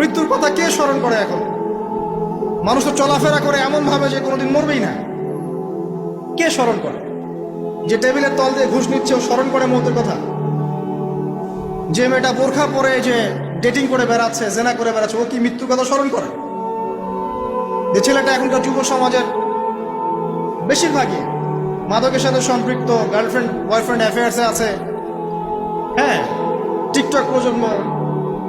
মৃত্যুর কথা কে স্মরণ করে এখন? মানুষ তো চলাফেরা করে এমন ভাবে যে কোনোদিন মরবেই না। কে স্মরণ করে? যে টেবিলের তল দিয়ে ঘুষ নিচ্ছে, ও স্মরণ করে মৌতের কথা? যে মেয়েটা বোরখা পরে যে ডেটিং করে বেড়াচ্ছে, জেনা করে বেড়াচ্ছে, ও কি মৃত্যুর কথা স্মরণ করে? যে ছেলেটা এখনকার যুব সমাজের বেশিরভাগই মাদকের সাথে সম্পৃক্ত গার্লফ্রেন্ড বয়ফ্রেন্ড অ্যাফেয়ার্সে আছে। হ্যাঁ টিকটক প্রজন্ম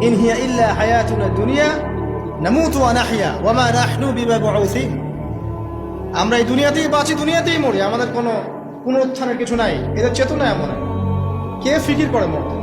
ইন হিয়া ইল্লা হায়াতুনা দুনিয়া নামুতু ওয়া নাহইয়া ওয়া মা নাহনু বিমাবউসিন আমরা এই দুনিয়াতেই বাঁচি, দুনিয়াতেই মরি। আমাদের কোনো পুনরুত্থানের কিছু নাই। এদের চেতনা এমন কে ফিকির করে মরতে?